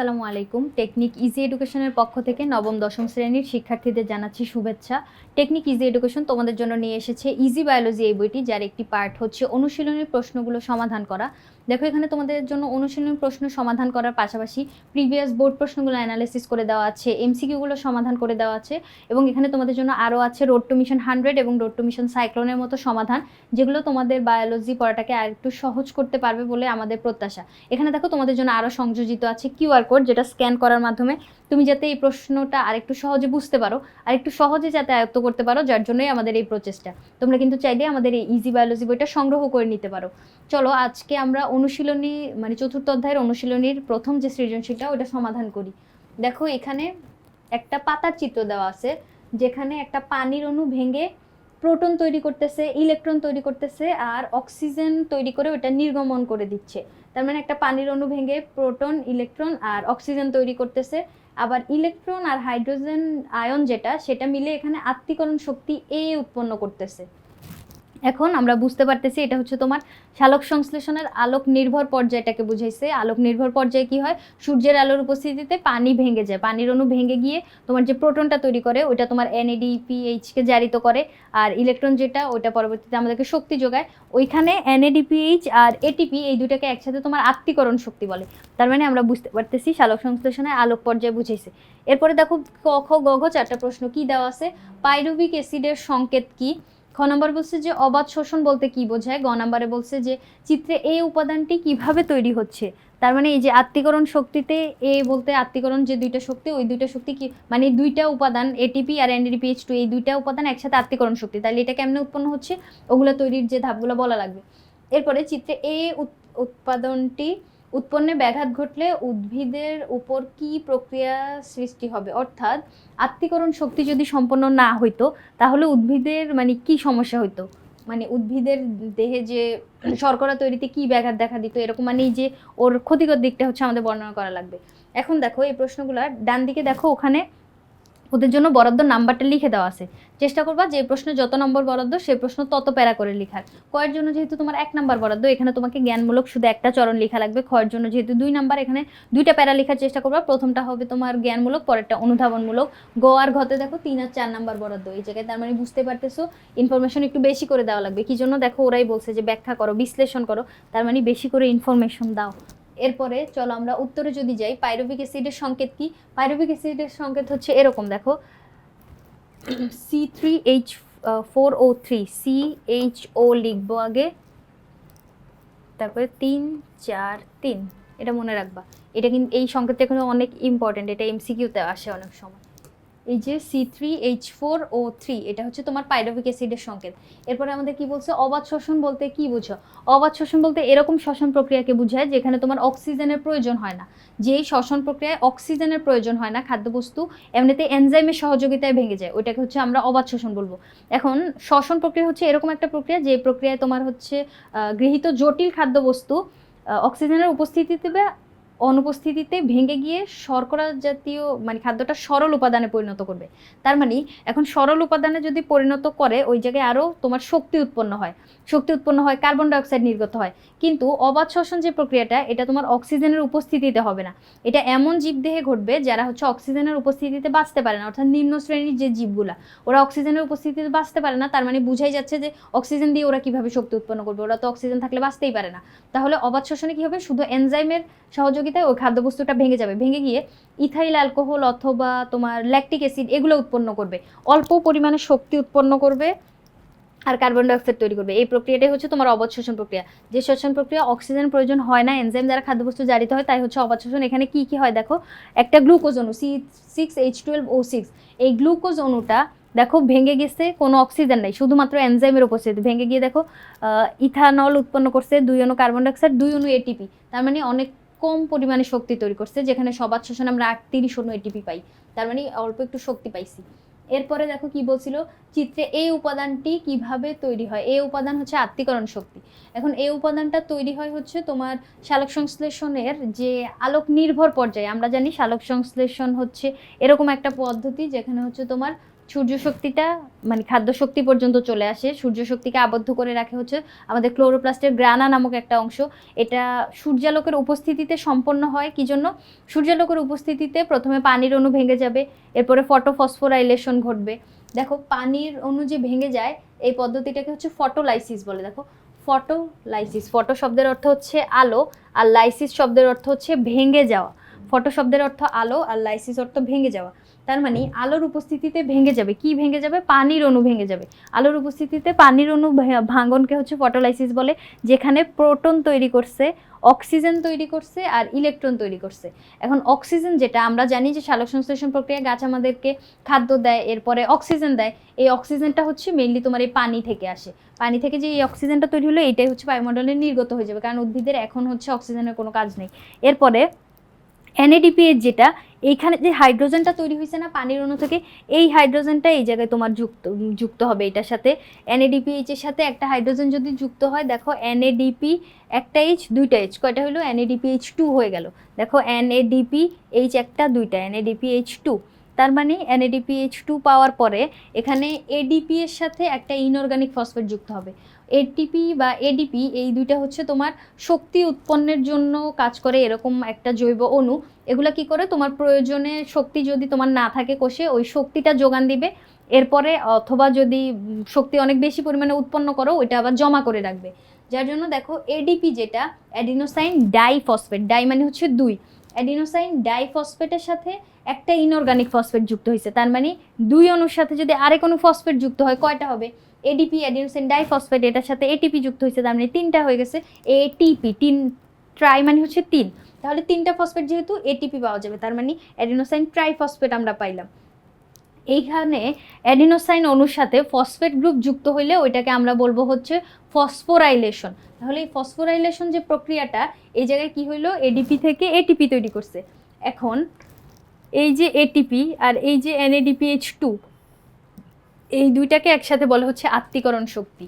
আসসালামু আলাইকুম। Technique easy এডুকেশনের পক্ষ থেকে নবম, দশম শ্রেণির শিক্ষার্থীদের জানাচ্ছি শুভেচ্ছা। টেকনিক ইজি এডুকেশন তোমাদের জন্য নিয়ে এসেছে ইজি বায়োলজি এই বইটি, যার একটি পার্ট হচ্ছে অনুশীলনের প্রশ্নগুলো সমাধান করা। দেখো, এখানে তোমাদের জন্য অনুশীলন প্রশ্ন সমাধান করার পাশাপাশি প্রিভিয়াস বোর্ড প্রশ্নগুলো অ্যানালিসিস করে দেওয়া আছে এমসিকিউগুলো সমাধান করে দেওয়া আছে এবং এখানে তোমাদের জন্য আরও আছে রোড টু মিশন হান্ড্রেড এবং রোড টু মিশন সাইক্লোনের মতো সমাধান, যেগুলো তোমাদের বায়োলজি পড়াটাকে আর একটু সহজ করতে পারবে বলে আমাদের প্রত্যাশা। এখানে দেখো, তোমাদের জন্য আরও সংযোজিত আছে কিউআর কোড যেটা স্ক্যান করার মাধ্যমে তুমি যাতে এই প্রশ্নটা আরেকটু সহজে বুঝতে পারো আর একটু সহজে যাতে আয়ত্ত করতে পারো, যার জন্যই আমাদের এই প্রচেষ্টা। তোমরা কিন্তু চাইলে আমাদের এই ইজি বায়োলজি বইটা সংগ্রহ করে নিতে পারো। চলো, আজকে আমরা অনুশীলনী মানে চতুর্থ অধ্যায়ের অনুশীলনীর প্রথম যে সৃজনশীলটা ওটা সমাধান করি। দেখো, এখানে একটা পাতার চিত্র দেওয়া আছে, যেখানে একটা পানির অণু ভেঙে প্রোটন তৈরি করতেছে, ইলেকট্রন তৈরি করতেছে, আর অক্সিজেন তৈরি করে ওটা নির্গমন করে দিচ্ছে। তার মানে একটা পানির অণু ভেঙে প্রোটন, ইলেকট্রন আর অক্সিজেন তৈরি করতেছে আবার ইলেকট্রন আর হাইড্রোজেন আয়ন যেটা সেটা মিলে এখানে আত্মীকরণ শক্তি এ উৎপন্ন করতেছে। এখন আমরা বুঝতে পারতেছি এটা হচ্ছে তোমার শালক সংশ্লেষণের আলোক নির্ভর পর্যায়টাকে বুঝাইছে। আলোক নির্ভর পর্যায়ে কি হয়? সূর্যের আলোর উপস্থিতিতে পানি ভেঙে যায়। পানির অণু ভেঙে গিয়ে তোমার যে প্রোটনটা তৈরি করে, ওইটা তোমার এনএডিপিএইচকে জারিত করে, আর ইলেকট্রন যেটা, ওইটা পরবর্তীতে আমাদেরকে শক্তি যোগায়। ওইখানে এনএডিপিএইচ আর এটিপি এই দুটাকে একসাথে তোমার আত্মীকরণ শক্তি বলে। তার মানে আমরা বুঝতে পারতেছি শালক সংশ্লেষণে আলোক পর্যায়ে বুঝাইছে। এরপরে দেখো ক, খ, গ চারটা প্রশ্ন কি দেওয়া আছে? পাইরুবিক অ্যাসিডের সংকেত কি? খ নম্বর বলছে যে, অবাধ শোষণ বলতে কি বোঝায়? গ নম্বরে বলছে যে, চিত্রে এই উপাদানটি কীভাবে তৈরি হচ্ছে? তার মানে এই যে আত্মীকরণ শক্তিতে এ বলতে আত্মীকরণ যে দুইটা শক্তি, ওই দুইটা শক্তি কি মানে দুইটা উপাদান এটিপি আর এনডিপিএইচ টু এই দুইটা উপাদান একসাথে আত্মীকরণ শক্তি। তাহলে এটা কেমনে উৎপন্ন হচ্ছে? ওগুলো তৈরির যে ধাপগুলো বলা লাগবে। এরপরে চিত্রে এ উৎ- উৎপাদনটি উৎপন্নে ব্যাঘাত ঘটলে উদ্ভিদের উপর কি প্রক্রিয়া সৃষ্টি হবে? অর্থাৎ আত্মীকরণ শক্তি যদি সম্পন্ন না হইতো, তাহলে উদ্ভিদের মানে কি সমস্যা হইতো? মানে উদ্ভিদের দেহে যে শর্করা তৈরিতে কি ব্যাঘাত দেখা দিত, এরকম মানে যে ওর ক্ষতিকর দিকটা হচ্ছে আমাদের বর্ণনা করা লাগবে। এখন দেখো এই প্রশ্নগুলো ডান দিকে দেখো ওখানে ওদের জন্য বরাদ্দ নাম্বারটা লিখে দেওয়া আছে। চেষ্টা করবা যে প্রশ্নে যত নম্বর বরাদ্দ সেই প্রশ্ন তত প্যারা করে লেখার। কয়ের জন্য যেহেতু তোমার এক নাম্বার বরাদ্দ, এখানে তোমাকে জ্ঞানমূলক শুধু একটা চরণ লেখা লাগবে। ক্ষয়ের জন্য যেহেতু দুই নাম্বার, এখানে দুইটা প্যারা লেখার চেষ্টা করবা। প্রথমটা হবে তোমার জ্ঞানমূলক, পরেরটা অনুধাবনমূলক। গ আর ঘতে দেখো তিন আর চার নাম্বার বরাদ্দ। এই জায়গায় তার মানে বুঝতে পারতেছো ইনফরমেশন একটু বেশি করে দেওয়া লাগবে। কি জন্য? দেখো ওরাই বলছে যে ব্যাখ্যা করো, বিশ্লেষণ করো। তার মানে বেশি করে ইনফরমেশন দাও। এরপরে চলো আমরা উত্তরে যদি যাই, পাইরোভিক অ্যাসিডের সংকেত কি? পাইরোভিক অ্যাসিডের সংকেত হচ্ছে এরকম, দেখো। C three H four O three C H O লিখব আগে। তারপরে তিন, চার, তিন, এটা মনে রাখবা। এটা কিন্তু, এই সংকেতটা কিন্তু অনেক ইম্পর্টেন্ট এটা এমসিকিউতে আসে অনেক সময়। এই যে C three H four O three এটা হচ্ছে তোমার পাইরোভিক অ্যাসিডের সংকেত। এরপরে আমাদের কি বলছে? অবাধ শ্বসন বলতে কি বুঝো? অবাধ শ্বসন বলতে এরকম শ্বসন প্রক্রিয়াকে বোঝায় যেখানে তোমার অক্সিজেনের প্রয়োজন হয় না। যেই শ্বসন প্রক্রিয়ায় অক্সিজেনের প্রয়োজন হয় না, খাদ্যবস্তু এমনিতে এনজাইমের সহযোগিতায় ভেঙে যায়, ওইটাকে হচ্ছে আমরা অবাধ শোষণ বলব। এখন শ্বসন প্রক্রিয়া হচ্ছে এরকম একটা প্রক্রিয়া, যে প্রক্রিয়ায় তোমার হচ্ছে গৃহীত জটিল খাদ্যবস্তু অক্সিজেনের উপস্থিতিতে অনুপস্থিতিতে ভেঙে গিয়ে শর্করা জাতীয় মানে খাদ্যটা সরল উপাদানে পরিণত করবে। তার মানে এখন সরল উপাদানে যদি পরিণত করে, ওই জায়গায় আরও তোমার শক্তি উৎপন্ন হয়। শক্তি উৎপন্ন হয় কার্বন ডাইঅক্সাইড নির্গত হয়। কিন্তু অবাধ শ্বসন যে প্রক্রিয়াটা, এটা তোমার অক্সিজেনের উপস্থিতিতে হবে না। এটা এমন জীবদেহে ঘটবে, যারা হচ্ছে অক্সিজেনের উপস্থিতিতে বাঁচতে পারে না। অর্থাৎ নিম্ন শ্রেণির যে জীবগুলা, ওরা অক্সিজেনের উপস্থিতিতে বাঁচতে পারে না। তার মানে বুঝাই যাচ্ছে যে অক্সিজেন দিয়ে ওরা কীভাবে শক্তি উৎপন্ন করবে। ওরা তো অক্সিজেন থাকলে বাঁচতেই পারে না। তাহলে অবাধ শ্বসনে কী হবে? শুধু এনজাইমের সহযোগিতায় ওই খাদ্যবস্তুটা ভেঙে যাবে। ভেঙে গিয়ে ইথাইল, অ্যালকোহল অথবা তোমার ল্যাকটিক অ্যাসিড এগুলো উৎপন্ন করবে। অল্প পরিমাণে শক্তি উৎপন্ন করবে আর কার্বন ডাইঅক্সাইড তৈরি করবে। এই প্রক্রিয়াটাই হচ্ছে তোমার অবাধ শোষণ প্রক্রিয়া। যে শোষণ প্রক্রিয়া অক্সিজেন প্রয়োজন হয় না এনজাইম দ্বারা খাদ্যবস্তু জারিত হয়, তাই হচ্ছে অবাধ শোষণ এখানে কি কি হয় দেখো? একটা গ্লুকোজ অণু C six H twelve O six এই গ্লুকোজ অণুটা দেখো ভেঙে গেছে, কোনো অক্সিজেন নাই, শুধুমাত্র এনজাইমের উপস্থিতি। ভেঙে গিয়ে দেখো ইথানল উৎপন্ন করছে, দুই অণু কার্বন ডাইঅক্সাইড দুই অণু এটিপি তার মানে অনেক কম পরিমাণে শক্তি তৈরি করছে, যেখানে সবাদ শোষণ আমরা আটত্রিশ অণু এটিপি পাই। তার মানে অল্প একটু শক্তি পাইছি। এরপরে দেখো কি বলছিল, চিত্রে এই উপাদানটি কীভাবে তৈরি হয়? এই উপাদান হচ্ছে আত্মীকরণ শক্তি। এখন এই উপাদানটা তৈরি হয় হচ্ছে তোমার শালক সংশ্লেষণের যে আলোক নির্ভর পর্যায়ে। আমরা জানি শালক সংশ্লেষণ হচ্ছে এরকম একটা পদ্ধতি, যেখানে হচ্ছে তোমার সূর্য শক্তিটা মানে খাদ্য শক্তি পর্যন্ত চলে আসে। সূর্য শক্তিকে আবদ্ধ করে রাখে হচ্ছে আমাদের ক্লোরোপ্লাস্টের গ্রানা নামক একটা অংশ। এটা সূর্যালোকের উপস্থিতিতে সম্পন্ন হয়। কি জন্য? সূর্যালোকের উপস্থিতিতে প্রথমে পানির অণু ভেঙে যাবে, এরপরে ফটোফসফোরাইলেশন ঘটবে। দেখো, পানির অণু যে ভেঙে যায়, এই পদ্ধতিটাকে হচ্ছে ফটোলাইসিস বলে। দেখো, ফটোলাইসিস, ফটো শব্দের অর্থ হচ্ছে আলো, আর লাইসিস শব্দের অর্থ হচ্ছে ভেঙে যাওয়া। ফটো শব্দের অর্থ আলো, আর লাইসিস অর্থ ভেঙে যাওয়া। তার মানে আলোর উপস্থিতিতে ভেঙে যাবে। কি ভেঙে যাবে? পানির অণু ভেঙে যাবে। আলোর উপস্থিতিতে পানির অণু ভাঙনকে হচ্ছে ফটোলাইসিস বলে যেখানে প্রোটন তৈরি করছে অক্সিজেন তৈরি করছে আর ইলেকট্রন তৈরি করছে। এখন অক্সিজেন যেটা আমরা জানি যে সালোক সংশ্লেষণ প্রক্রিয়া গাছ আমাদেরকে খাদ্য দেয় এরপরে অক্সিজেন দেয়। এই অক্সিজেনটা হচ্ছে মেনলি তোমার এই পানি থেকে আসে। পানি থেকে যে এই অক্সিজেনটা তৈরি হলো এটাই হচ্ছে বায়ুমণ্ডলে নির্গত হয়ে যাবে। কারণ উদ্ভিদের এখন হচ্ছে অক্সিজেনের কোনো কাজ নেই। এরপরে এনএডিপিএইচ যেটা, এইখানে যে হাইড্রোজেনটা তৈরি হয়েছে না, পানির অণু থেকে, এই হাইড্রোজেনটা এই জায়গায় তোমার যুক্ত যুক্ত হবে এটার সাথে। এনএডিপিএইচ এর সাথে একটা হাইড্রোজেন যদি যুক্ত হয়, দেখো এনএডিপি একটা এইচ দুইটা এইচ কয়টা হলো? এনএডিপিএইচ টু হয়ে গেল। দেখো এনএডিপি এইচ একটা, দুইটা এনএডিপিএইচ টু তার মানে এনএডিপিএইচ টু পাওয়ার পরে এখানে এডিপি এর সাথে একটা ইনঅর্গানিক ফসফেট যুক্ত হবে। এটিপি বা এডিপি এই দুইটা হচ্ছে তোমার শক্তি উৎপন্নের জন্য কাজ করে এরকম একটা জৈব অণু। এগুলা কি করে? তোমার প্রয়োজনে শক্তি যদি তোমার না থাকে কোষে, ওই শক্তিটা যোগান দিবে। এরপরে অথবা যদি শক্তি অনেক বেশি পরিমাণে উৎপন্ন করো, ওইটা আবার জমা করে রাখবে। যার জন্য দেখো এডিপি যেটা অ্যাডিনোসাইন ডাইফসফেট ডাই মানে হচ্ছে দুই। অ্যাডিনোসাইন ডাইফসফেটের সাথে একটা ইনঅর্গানিক ফসফেট যুক্ত হয়েছে। তার মানে দুই অণুর সাথে যদি আরেক অণু ফসফেট যুক্ত হয়, কয়টা হবে? এডিপি অ্যাডিনোসাইন ডাইফসফেট এটার সাথে এটিপি যুক্ত হয়েছে, তার মানে তিনটা হয়ে গেছে এটিপি তিন ট্রাই মানে হচ্ছে তিন। তাহলে তিনটা ফসফেট যেহেতু এটিপি পাওয়া যাবে, তার মানে অ্যাডিনোসাইন ট্রাইফসফেট আমরা পাইলাম। এইখানে অ্যাডিনোসাইন অণুর সাথে ফসফেট গ্রুপ যুক্ত হইলে ওইটাকে আমরা বলব হচ্ছে ফসফোরাইলেশন তাহলে এই ফসফোরাইলেশন যে প্রক্রিয়াটা, এই জায়গায় কি হইল? এডিপি থেকে এটিপি তৈরি করছে। এখন এই যে এটিপি আর এই যে এনএডিপিএইচ টু এই দুইটাকে একসাথে বলা হচ্ছে আত্মীকরণ শক্তি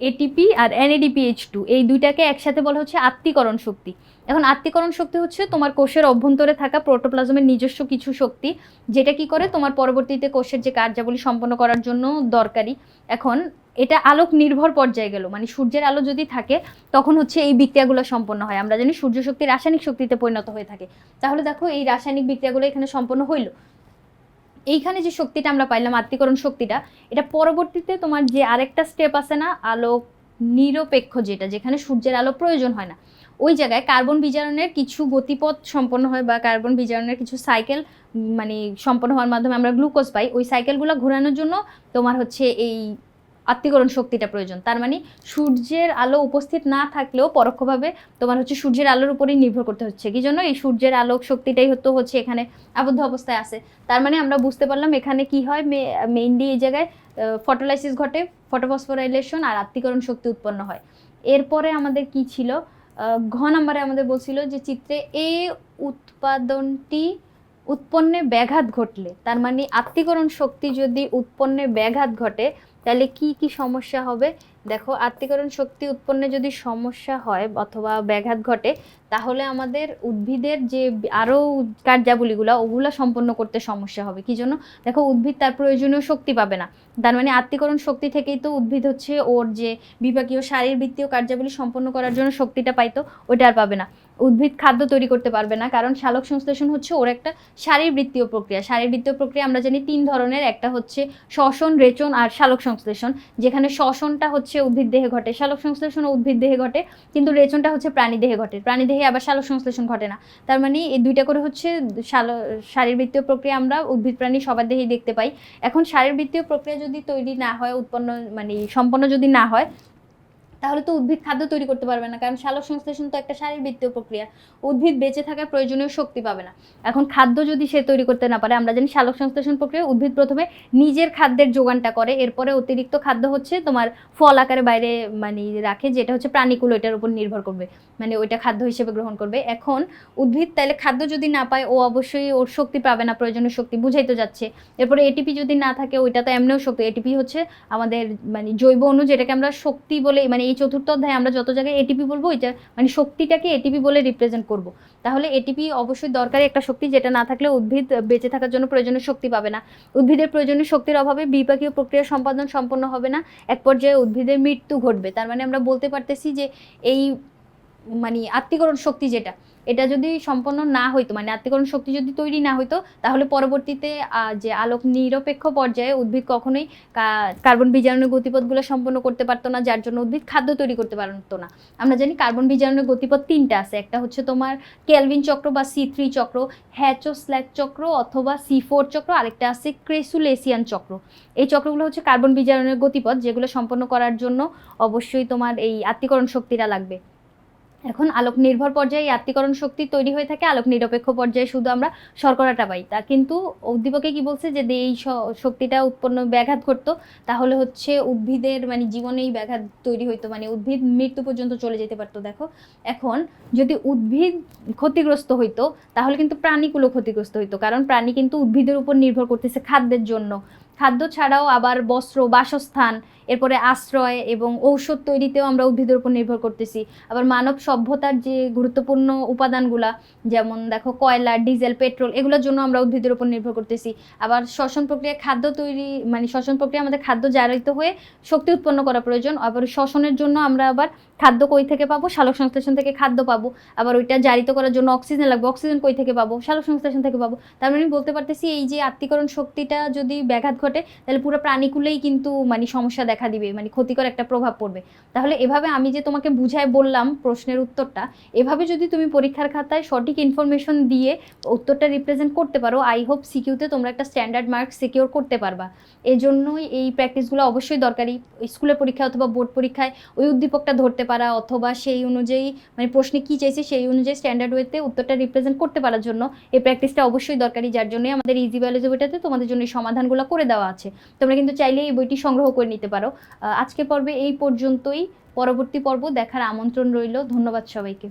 এটিপি আর এনএডিপিএইচ টু এই দুইটাকে একসাথে বলা হচ্ছে আত্মীকরণ শক্তি। এখন আত্মীকরণ শক্তি হচ্ছে তোমার কোষের অভ্যন্তরে থাকা প্রোটোপ্লাজমের নিজস্ব কিছু শক্তি, যেটা কি করে তোমার পরবর্তীতে কোষের যে কার্যাবলী সম্পন্ন করার জন্য দরকারি। এখন এটা আলোক নির্ভর পর্যায়ে গেল মানে সূর্যের আলো যদি থাকে, তখন হচ্ছে এই বিক্রিয়াগুলো সম্পন্ন হয়। আমরা জানি সূর্য শক্তি রাসায়নিক শক্তিতে পরিণত হয়ে থাকে। তাহলে দেখো এই রাসায়নিক বিক্রিয়াগুলো এখানে সম্পন্ন হইল। এইখানে যে শক্তিটা আমরা পাইলাম আত্মীকরণ শক্তিটা, এটা পরবর্তীতে তোমার যে আরেকটা স্টেপ আছে না আলোক নিরপেক্ষ যেটা, যেখানে সূর্যের আলো প্রয়োজন হয় না। ওই জায়গায় কার্বন বিজারণের কিছু গতিপথ সম্পন্ন হয় বা কার্বন বিজারণের কিছু সাইকেল মানে সম্পন্ন হওয়ার মাধ্যমে আমরা গ্লুকোজ পাই। ওই সাইকেলগুলো ঘোরানোর জন্য তোমার হচ্ছে এই আত্মীকরণ শক্তিটা প্রয়োজন। তার মানে সূর্যের আলো উপস্থিত না থাকলেও পরোক্ষভাবে তোমার হচ্ছে সূর্যের আলোর উপরেই নির্ভর করতে হচ্ছে। কি জন্য? এই সূর্যের আলোক শক্তিটাই হতো হচ্ছে এখানে আবদ্ধ অবস্থায় আছে। তার মানে আমরা বুঝতে পারলাম এখানে কি হয় মেইনলি এই জায়গায় ফটোলাইসিস ঘটে ফটোফসফোরাইলেশন আর আত্মীকরণ শক্তি উৎপন্ন হয়। এরপরে আমাদের কি ছিল? ঘ নম্বরে আমাদের বলছিল যে চিত্রে এ উৎপাদনটি উৎপন্নে ব্যাঘাত ঘটলে, তার মানে আত্মীকরণ শক্তি যদি উৎপন্নে ব্যাঘাত ঘটে, তাহলে কি কি সমস্যা হবে? দেখো আত্মীকরণ শক্তি উৎপন্নে যদি সমস্যা হয় অথবা ব্যাঘাত ঘটে, তাহলে আমাদের উদ্ভিদের যে আরও কার্যাবলীগুলো, ওগুলো সম্পন্ন করতে সমস্যা হবে। কি জন্য? দেখো, উদ্ভিদ তার প্রয়োজনীয় শক্তি পাবে না। তার মানে আত্মীকরণ শক্তি থেকেই তো উদ্ভিদ হচ্ছে, ওর যে বিভাগীয় শারীরবৃত্তীয় কার্যাবলী সম্পন্ন করার জন্য শক্তিটা পাইতো ওইটা আর পাবে না। উদ্ভিদ খাদ্য তৈরি করতে পারবে না, কারণ শালক সংশ্লেষণ হচ্ছে ওর একটা শারীরবৃত্তীয় প্রক্রিয়া। শারীরবৃত্তীয় প্রক্রিয়া আমরা জানি তিন ধরনের, একটা হচ্ছে শ্বসন, রেচন আর শালক সংশ্লেষণ। যেখানে শ্বসনটা হচ্ছে উদ্ভিদ দেহে ঘটে, শালক সংশ্লেষণ উদ্ভিদ দেহে ঘটে, কিন্তু রেচনটা হচ্ছে প্রাণী দেহে ঘটে। প্রাণী দেহে আবার শালক সংশ্লেষণ ঘটে না। তার মানে এই দুইটা করে হচ্ছে শারীরবৃত্তীয় প্রক্রিয়া আমরা উদ্ভিদ প্রাণী সবার দেহেই দেখতে পাই। এখন শারীরবৃত্তীয় প্রক্রিয়া যদি তৈরি না হয় উৎপন্ন মানে সম্পন্ন যদি না হয় তাহলে তো উদ্ভিদ খাদ্য তৈরি করতে পারবে না, কারণ সালোক সংশ্লেষণ তো একটা শারীরবৃত্তীয় প্রক্রিয়া। উদ্ভিদ বেঁচে থাকার প্রয়োজনীয় শক্তি পাবে না। এখন খাদ্য যদি সে তৈরি করতে না পারে, আমরা জানি সালোক সংশ্লেষণ প্রক্রিয়া উদ্ভিদ প্রথমে নিজের খাদ্যের যোগানটা করে, এরপরে অতিরিক্ত খাদ্য হচ্ছে তোমার ফল আকারে বাইরে মানে রাখে, যেটা হচ্ছে প্রাণীকুল, ওইটার উপর নির্ভর করবে। মানে ওইটা খাদ্য হিসেবে গ্রহণ করবে। এখন উদ্ভিদ তাহলে খাদ্য যদি না পায়, ও অবশ্যই ওর শক্তি পাবে না, প্রয়োজনীয় শক্তি বুঝাই তো যাচ্ছে। এরপরে এটিপি যদি না থাকে ওইটা তো এমনিও শক্তি এটিপি হচ্ছে আমাদের মানে জৈব অণু, যেটাকে আমরা শক্তি বলে মানে এই চতুর্থ অধ্যায়ে আমরা যত জায়গায় এটিপি বলব, এটা মানে শক্তিটাকে এটিপি বলে রিপ্রেজেন্ট করব। তাহলে এটিপি অবশ্যই দরকারি একটা শক্তি, যেটা না থাকলে উদ্ভিদ বেঁচে থাকার জন্য প্রয়োজনীয় শক্তি পাবে না। উদ্ভিদের প্রয়োজনীয় শক্তির অভাবে বিপাকীয় প্রক্রিয়া সম্পাদন সম্পন্ন হবে না। এক পর্যায়ে উদ্ভিদের মৃত্যু ঘটবে। তার মানে আমরা বলতে পারতেছি যে এই মানে আত্মীকরণ শক্তি যেটা, এটা যদি সম্পন্ন না হইতো মানে আত্মীকরণ শক্তি যদি তৈরি না হইতো, তাহলে পরবর্তীতে যে আলোক নিরপেক্ষ পর্যায়ে উদ্ভিদ কখনোই কার্বন বীজাণুর গতিপথগুলো সম্পন্ন করতে পারতো না, যার জন্য উদ্ভিদ খাদ্য তৈরি করতে পারতো না। আমরা জানি কার্বন বীজাণুর গতিপথ তিনটা আছে, একটা হচ্ছে তোমার কেলভিন চক্র বা সি থ্রি চক্র হ্যাচো স্ল্যাক চক্র অথবা সি ফোর চক্র, আরেকটা আছে ক্রেসুলেসিয়ান চক্র। এই চক্রগুলো হচ্ছে কার্বন বীজাণুর গতিপথ, যেগুলো সম্পন্ন করার জন্য অবশ্যই তোমার এই আত্মীকরণ শক্তিটা লাগবে। এখন আলোক নির্ভর পর্যায়ে আত্মীকরণ শক্তি তৈরি হয়ে থাকে আলোক নিরপেক্ষ পর্যায়ে শুধু আমরা শর্করাটা পাই। তা কিন্তু উদ্দীপকে কি বলছে যে এই শক্তিটা উৎপন্ন ব্যাঘাত ঘটতো, তাহলে হচ্ছে উদ্ভিদের মানে জীবনেই ব্যাঘাত তৈরি হইতো মানে উদ্ভিদ মৃত্যু পর্যন্ত চলে যেতে পারতো। দেখো, এখন যদি উদ্ভিদ ক্ষতিগ্রস্ত হইতো, তাহলে কিন্তু প্রাণীগুলো ক্ষতিগ্রস্ত হইতো, কারণ প্রাণী কিন্তু উদ্ভিদের উপর নির্ভর করতেছে খাদ্যের জন্য। খাদ্য ছাড়াও আবার বস্ত্র, বাসস্থান এরপরে আশ্রয় এবং ঔষধ তৈরিতেও আমরা উদ্ভিদের উপর নির্ভর করতেছি। আবার মানব সভ্যতার যে গুরুত্বপূর্ণ উপাদানগুলা, যেমন দেখো কয়লা, ডিজেল, পেট্রোল, এগুলোর জন্য আমরা উদ্ভিদের উপর নির্ভর করতেছি। আবার শ্বসন প্রক্রিয়া, খাদ্য তৈরি মানে শ্বসন প্রক্রিয়া আমাদের খাদ্য জারিত হয়ে শক্তি উৎপন্ন করা প্রয়োজন। আবার শ্বসনের জন্য আমরা আবার খাদ্য কই থেকে পাবো? সালোক সংশ্লেষণ থেকে খাদ্য পাবো। আবার ওইটা জারিত করার জন্য অক্সিজেন লাগবে। অক্সিজেন কই থেকে পাবো? সালোক সংশ্লেষণ থেকে পাবো। তার মানে বলতে পারতেছি এই যে আত্মীকরণ শক্তিটা যদি ব্যাঘাত ঘটে, তাহলে পুরো প্রাণীকুলেই কিন্তু মানে সমস্যা দেখা দিবে মানে ক্ষতিকর একটা প্রভাব পড়বে। তাহলে এভাবে আমি যে তোমাকে বুঝায় বললাম প্রশ্নের উত্তরটা, এভাবে যদি তুমি পরীক্ষার খাতায় সঠিক ইনফরমেশন দিয়ে উত্তরটা রিপ্রেজেন্ট করতে পারো আই হোপ সিকিউতে তোমরা একটা স্ট্যান্ডার্ড মার্ক সিকিউর করতে পারবা। এই জন্যই এই প্র্যাকটিসগুলো অবশ্যই দরকারি। স্কুলের পরীক্ষা অথবা বোর্ড পরীক্ষায় ওই উদ্দীপকটা ধরতে পারা, অথবা সেই অনুযায়ী মানে প্রশ্নে কী চাইছে সেই অনুযায়ী স্ট্যান্ডার্ড ওয়েতে উত্তরটা রিপ্রেজেন্ট করতে পারার জন্য এই প্র্যাকটিসটা অবশ্যই দরকারি, যার জন্যই আমাদের ইজি বায়োলজি বইটাতে তোমাদের জন্য সমাধানগুলো করে দেওয়া আছে। তোমরা কিন্তু চাইলে এই বইটি সংগ্রহ করে নিতে পারো। আজকে পর্বে এই পর্যন্তই। পরবর্তী পর্ব দেখার আমন্ত্রণ রইল। ধন্যবাদ সবাইকে।